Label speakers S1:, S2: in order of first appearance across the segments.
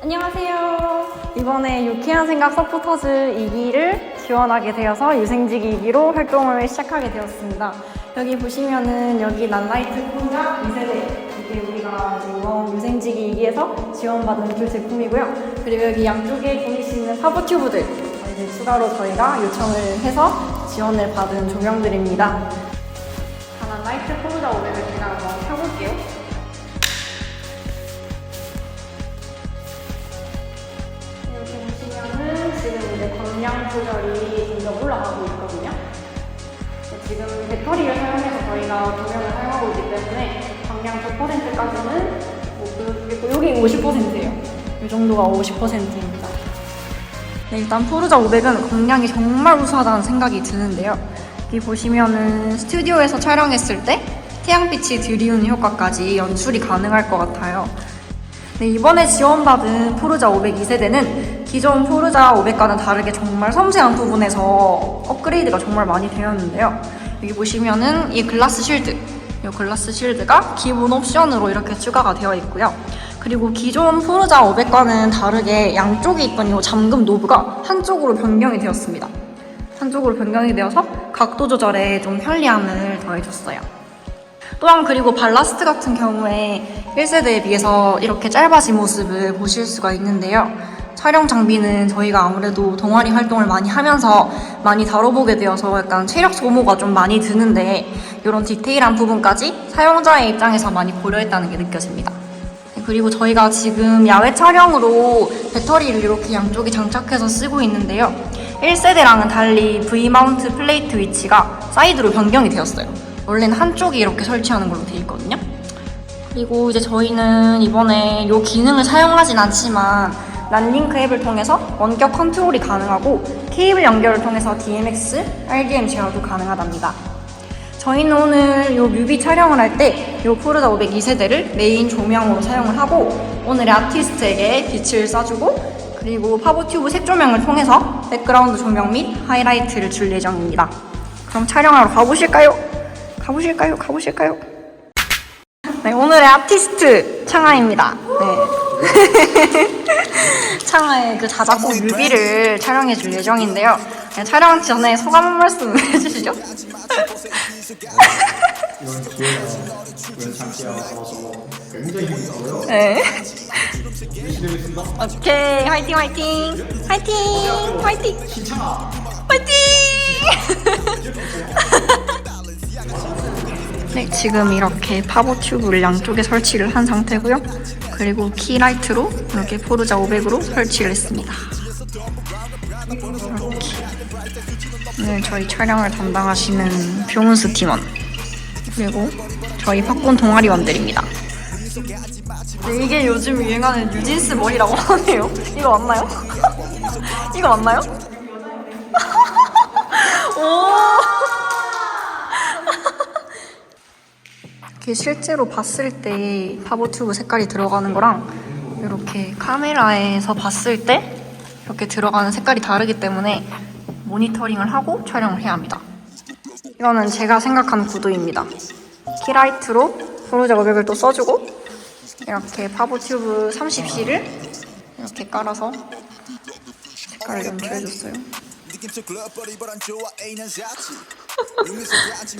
S1: 안녕하세요. 이번에 유쾌한 생각 서포터즈 2기를 지원하게 되어서 유생지기 2기로 활동을 시작하게 되었습니다. 여기 보시면은 여기 난라이트 콩자 2세대 이게 우리가 이번 유생지기 2기에서 지원받은 두 제품이고요. 그리고 여기 양쪽에 보이시는 파보 튜브들 이제 추가로 저희가 요청을 해서 지원을 받은 조명들입니다. 자, 난라이트 콩자 500을 제가 한번 펴볼게요. 이렇게 보시면은 지금 이제 광량 조절이 점점 올라가고 있거든요. 지금 배터리를 사용해서 저희가 조명을 사용하고 있기 때문에 광량 100%까지는 못 보여주겠고 여기 50%예요. 이 정도가 50%입니다. 네, 일단 포르자 500은 광량이 정말 우수하다는 생각이 드는데요. 여기 보시면은 스튜디오에서 촬영했을 때 태양빛이 들이우는 효과까지 연출이 가능할 것 같아요. 네, 이번에 지원받은 포르자 500 2세대는 기존 포르자 500과는 다르게 정말 섬세한 부분에서 업그레이드가 정말 많이 되었는데요. 여기 보시면은 이 글라스 실드, 이 글라스 실드가 기본 옵션으로 이렇게 추가가 되어 있고요. 그리고 기존 포르자 500과는 다르게 양쪽에 있던 이 잠금 노브가 한쪽으로 변경이 되었습니다. 한쪽으로 변경이 되어서 각도 조절에 좀 편리함을 더해줬어요. 또한 그리고 발라스트 같은 경우에 1세대에 비해서 이렇게 짧아진 모습을 보실 수가 있는데요. 촬영 장비는 저희가 아무래도 동아리 활동을 많이 하면서 많이 다뤄보게 되어서 약간 체력 소모가 좀 많이 드는데 이런 디테일한 부분까지 사용자의 입장에서 많이 고려했다는 게 느껴집니다. 네, 그리고 저희가 지금 야외 촬영으로 배터리를 이렇게 양쪽에 장착해서 쓰고 있는데요. 1세대랑은 달리 V마운트 플레이트 위치가 사이드로 변경이 되었어요. 원래는 한쪽이 이렇게 설치하는 걸로 되어 있거든요. 그리고 이제 저희는 이번에 이 기능을 사용하진 않지만 란링크 앱을 통해서 원격 컨트롤이 가능하고 케이블 연결을 통해서 DMX, RDM 제어도 가능하답니다. 저희는 오늘 요 뮤비 촬영을 할 때 요 포르자 500 2세대를 메인 조명으로 사용을 하고 오늘의 아티스트에게 빛을 쏴주고 그리고 파보 튜브 색 조명을 통해서 백그라운드 조명 및 하이라이트를 줄 예정입니다. 그럼 촬영하러 가보실까요? 가보실까요? 가보실까요? 네, 오늘의 아티스트 창아입니다. 네. 창아의 그 자작곡 뮤비를 촬영해 줄 예정인데요. 네, 촬영 전에 소감 한 말씀 해주시죠. 네.
S2: 하겠습니다.
S1: 오케이, 화이팅, 화이팅! 화이팅! 화이팅! 화이팅! 네, 지금 이렇게 파보 튜브를 양쪽에 설치를 한 상태고요. 그리고 키라이트로 이렇게 포르자 500으로 설치를 했습니다. 오늘 저희 촬영을 담당하시는 병은수 팀원 그리고 저희 팝콘 동아리원들입니다. 네, 이게 요즘 유행하는 뉴진스 머리라고 하네요. 이거 맞나요? 이거 맞나요? 오! 실제로 봤을 때 파보튜브 색깔이 들어가는 거랑 이렇게 카메라에서 봤을 때 이렇게 들어가는 색깔이 다르기 때문에 모니터링을 하고 촬영을 해야 합니다. 이거는 제가 생각하는 구도입니다. 키라이트로 포르자 500을 또 써주고 이렇게 파보 튜브 30C를 이렇게 깔아서 색깔을 연출해줬어요.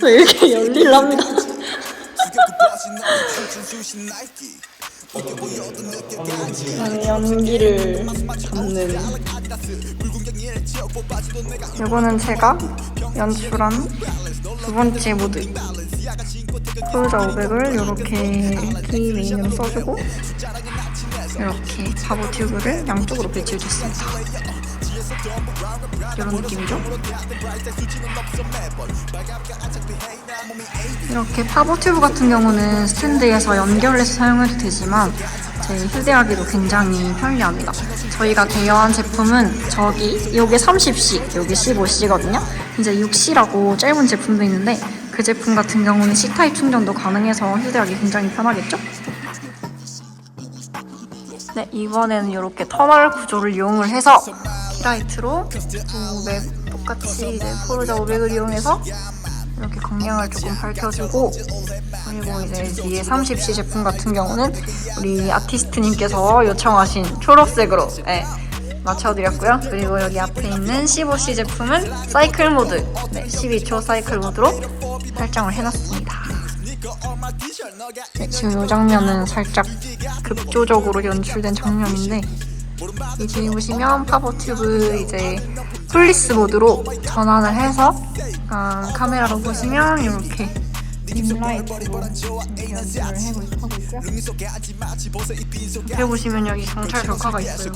S1: 저 이렇게 열릴랍니다. 저는 연기를 담는 이거는 제가 연출한 두 번째 모드. 포르자 500을 이렇게 키 메인으로 써주고 이렇게 바보 튜브를 양쪽으로 배치해줬습니다 이런 느낌이죠? 이렇게 파보 튜브 같은 경우는 스탠드에서 연결해서 사용해도 되지만 제 휴대하기도 굉장히 편리합니다. 저희가 대여한 제품은 저기 요게 30C, 여기 15C거든요. 이제 6C라고 짧은 제품도 있는데 그 제품 같은 경우는 C타입 충전도 가능해서 휴대하기 굉장히 편하겠죠? 네, 이번에는 이렇게 터널 구조를 이용을 해서 키라이트로 500 똑같이 이제 포르자 500을 이용해서 이렇게 광량을 조금 밝혀주고 그리고 이제 뒤에 30C 제품 같은 경우는 우리 아티스트님께서 요청하신 초록색으로 네, 맞춰드렸고요. 그리고 여기 앞에 있는 15C 제품은 사이클 모드, 네, 12초 사이클 모드로 설정을 해놨습니다. 네, 지금 이 장면은 살짝 극조적으로 연출된 장면인데 이 뒤에 보시면 파버 튜브 이제 폴리스 모드로 전환을 해서 아, 카메라로 보시면 이렇게 림라이트로 이렇게 연출을 하고 있고요. 옆에 보시면 여기 경찰 벽화가 있어요.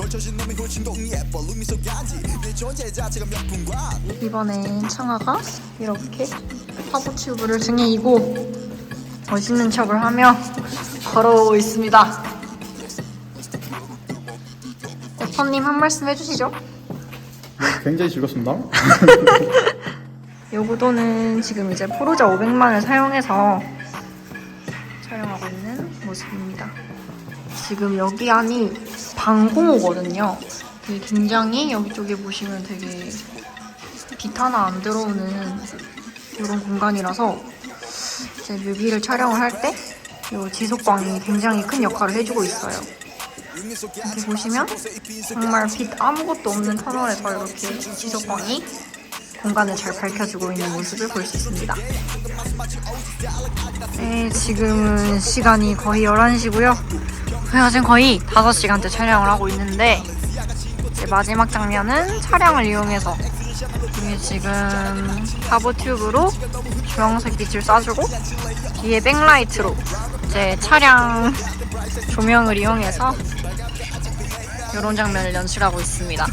S1: 이번엔 청아가 이렇게 파버 튜브를 등에 이고 멋있는 척을 하며 걸어오고 있습니다. 대퍼님 한 말씀 해주시죠.
S2: 굉장히 즐겁습니다.
S1: 이 구도는 지금 이제 포르자 500만을 사용해서 촬영하고 있는 모습입니다. 지금 여기 안이 방공호거든요. 되게 굉장히 여기 쪽에 보시면 되게 빛 하나 안 들어오는 이런 공간이라서 이제 뮤비를 촬영을 할 때 이 지속광이 굉장히 큰 역할을 해주고 있어요. 여기 보시면 정말 빛 아무것도 없는 터널에서 이렇게 지속광이 공간을 잘 밝혀주고 있는 모습을 볼 수 있습니다. 네, 지금은 시간이 거의 11시고요. 저희가 지금 거의 5시간째 촬영을 하고 있는데 마지막 장면은 차량을 이용해서 이게 지금 파버 튜브로 주황색 빛을 쏴주고 뒤에 백라이트로 이제 차량 조명을 이용해서 이런 장면을 연출하고 있습니다.